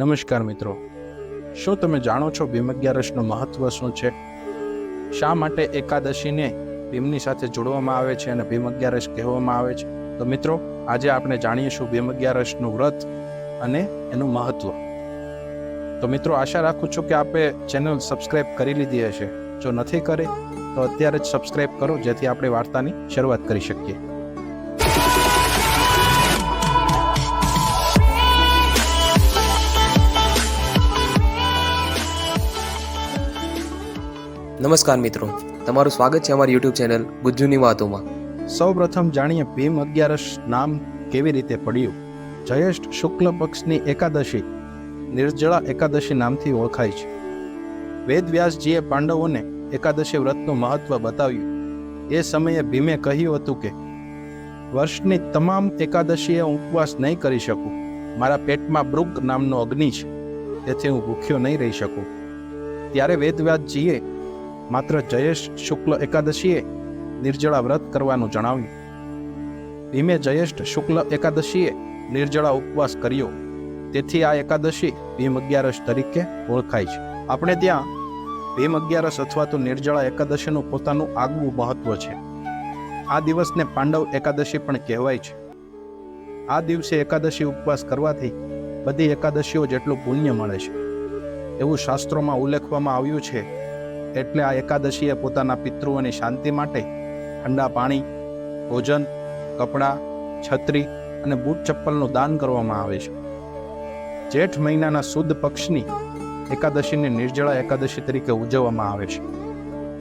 નમસ્કાર મિત્રો. શું તમે જાણો છો ભીમ અગિયારસનું મહત્વ શું છે? શા માટે એકાદશીને ભીમની સાથે જોડવામાં આવે છે અને ભીમ અગિયારસ કહેવામાં આવે છે? તો મિત્રો, આજે આપણે જાણીશું ભીમ અગિયારસનું વ્રત અને એનું મહત્વ. તો મિત્રો, આશા રાખું છું કે આપે ચેનલ સબસ્ક્રાઇબ કરી લીધી હશે. જો નથી કરે, તો અત્યારે જ સબસ્ક્રાઇબ કરો, જેથી આપણે વાર્તાની શરૂઆત કરી શકીએ. નમસ્કાર મિત્રો, તમારું સ્વાગત છે અમારી યુટ્યુબ ચેનલ ગુજ્જુની વાતોમાં. સૌપ્રથમ જાણીએ ભીમ અગિયારસ નામ કેવી રીતે પડ્યું? જયેષ્ઠ શુક્લ પક્ષની એકાદશી, નિર્જળા એકાદશી નામથી ઓળખાય છે. વેદવ્યાસજીએ પાંડવોને એકાદશી વ્રતનું મહત્વ બતાવ્યું. એ સમયે ભીમે કહ્યું હતું કે, વર્ષની તમામ એકાદશીએ હું ઉપવાસ નહીં કરી શકું. મારા પેટમાં બૃગ નામનો અગ્નિ છે. તેથી હું ભૂખ્યો નહીં રહી શકું. ત્યારે વેદવ્યાસજીએ માત્ર જયેશ શુક્લ એકાદશીએ નિર્જળા વ્રત કરવાનું જણાવ્યું. ભીમે જયેષ્ઠ શુક્લ એકાદશીએ નિર્જળા ઉપવાસ કર્યો. તેથી આ એકાદશી ભીમ અગિયારસ તરીકે ઓળખાય છે. આપણે ત્યાં ભીમ અગિયારસ અથવા તો નિર્જળા એકાદશીનું પોતાનું આગવું મહત્વ છે. આ દિવસને પાંડવ એકાદશી પણ કહેવાય છે. આ દિવસે એકાદશી ઉપવાસ કરવાથી બધી એકાદશીઓ જેટલું પુણ્ય મળે છે. એવું શાસ્ત્રોમાં ઉલ્લેખવામાં આવ્યું છે એટલે આ એકાદશીએ પોતાના પિતૃઓની શાંતિ માટે ઠંડા પાણી, ભોજન, કપડાં, છત્રી અને બૂટ ચપ્પલનું દાન કરવામાં આવે છે. જેઠ મહિનાના સુદ પક્ષની એકાદશીને નિર્જળા એકાદશી તરીકે ઉજવવામાં આવે છે.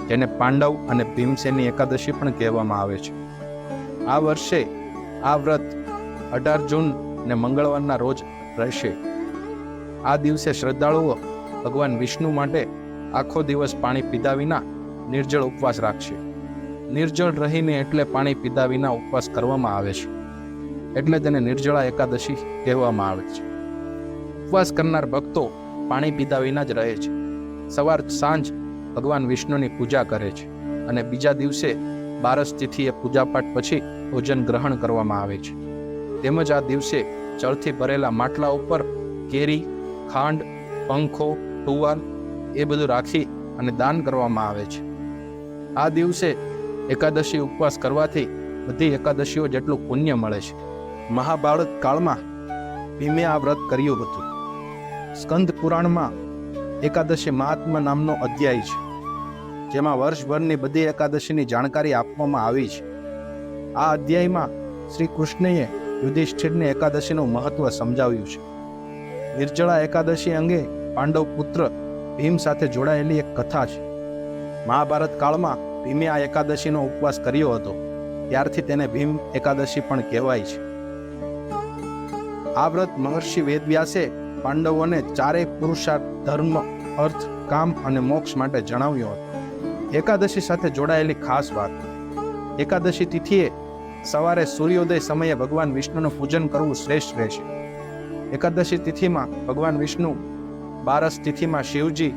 જેને પાંડવ અને ભીમસેનની એકાદશી પણ કહેવામાં આવે છે. આ વર્ષે આ વ્રત અઢાર જૂન ને મંગળવારના રોજ રહેશે. આ દિવસે શ્રદ્ધાળુઓ ભગવાન વિષ્ણુ માટે આખો દિવસ પાણી પીધા વિના નિર્જળ ઉપવાસ રાખશે. નિર્જળ રહીને એટલે પાણી પીધા વિના ઉપવાસ કરવામાં આવે છે. એટલે તેને નિર્જળા એકાદશી કહેવામાં આવે છે. ઉપવાસ કરનાર ભક્તો પાણી પીધા વિના જ રહે છે. સવાર સાંજ ભગવાન વિષ્ણુની પૂજા કરે છે અને બીજા દિવસે બારસ તિથિએ પૂજાપાઠ પછી ભોજન ગ્રહણ કરવામાં આવે છે. તેમજ આ દિવસે જળથી ભરેલા માટલા ઉપર કેરી, ખાંડ, પંખો, ટુવાલ એ બધું રાખી અને દાન કરવામાં આવે છે. આ દિવસે એકાદશી ઉપવાસ કરવાથી બધી એકાદશીઓ જેટલું પુણ્ય મળે છે. મહાભારત કાળમાં ભીમે આ વ્રત કર્યું હતું. સ્કંદ પુરાણમાં એકાદશી મહાત્મા નામનો અધ્યાય છે, જેમાં વર્ષભરની બધી એકાદશીની જાણકારી આપવામાં આવી છે. આ અધ્યાયમાં શ્રી કૃષ્ણએ યુધિષ્ઠિરને એકાદશીનું મહત્વ સમજાવ્યું છે. નિર્જળા એકાદશી અંગે પાંડવ પુત્ર ભીમ સાથે જોડાયેલી એક કથા છે. મહાભારત કાળમાં ભીમે આ એકાદશીનો ઉપવાસ કર્યો હતો. ત્યારથી તેને ભીમ એકાદશી પણ કહેવાય છે. આ વ્રત મહર્ષિ વેદવ્યાસે પાંડવોને ચારેય પુરુષાર્થ ધર્મ અર્થ, કામ અને મોક્ષ માટે જણાવ્યો હતો. એકાદશી સાથે જોડાયેલી ખાસ વાત. એકાદશી તિથિએ સવારે સૂર્યોદય સમયે ભગવાન વિષ્ણુનું પૂજન કરવું શ્રેષ્ઠ રહેશે. એકાદશી તિથિમાં ભગવાન વિષ્ણુ બારસ તિથિમાં શિવજી,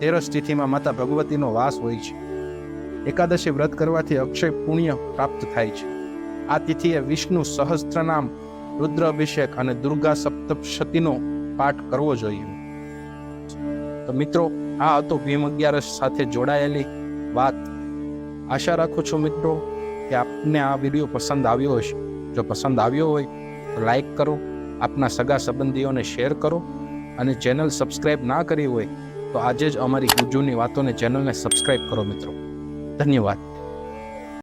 તેરસ તિથિમાં માતા ભગવતીનો વાસ હોય છે. એકાદશી વ્રત કરવાથી અક્ષય પુણ્ય પ્રાપ્ત થાય છે. આ તિથિએ વિષ્ણુ સહસ્ત્રનામ, રુદ્ર અભિષેક અને દુર્ગા સપ્તશતીનો પાઠ કરવો જોઈએ. તો મિત્રો, આ હતો ભીમ અગિયારસ સાથે જોડાયેલી વાત. આશા રાખું છું મિત્રો કે આપને આ વીડિયો પસંદ આવ્યો હશે. જો પસંદ આવ્યો હોય તો લાઈક કરો, આપના સગા સંબંધીઓને શેર કરો. અને ચેનલ સબસ્ક્રાઈબ ના કરી હોય તો આજે જ અમારી ગુજુની વાતોને ચેનલને સબસ્ક્રાઈબ કરો મિત્રો. ધન્યવાદ.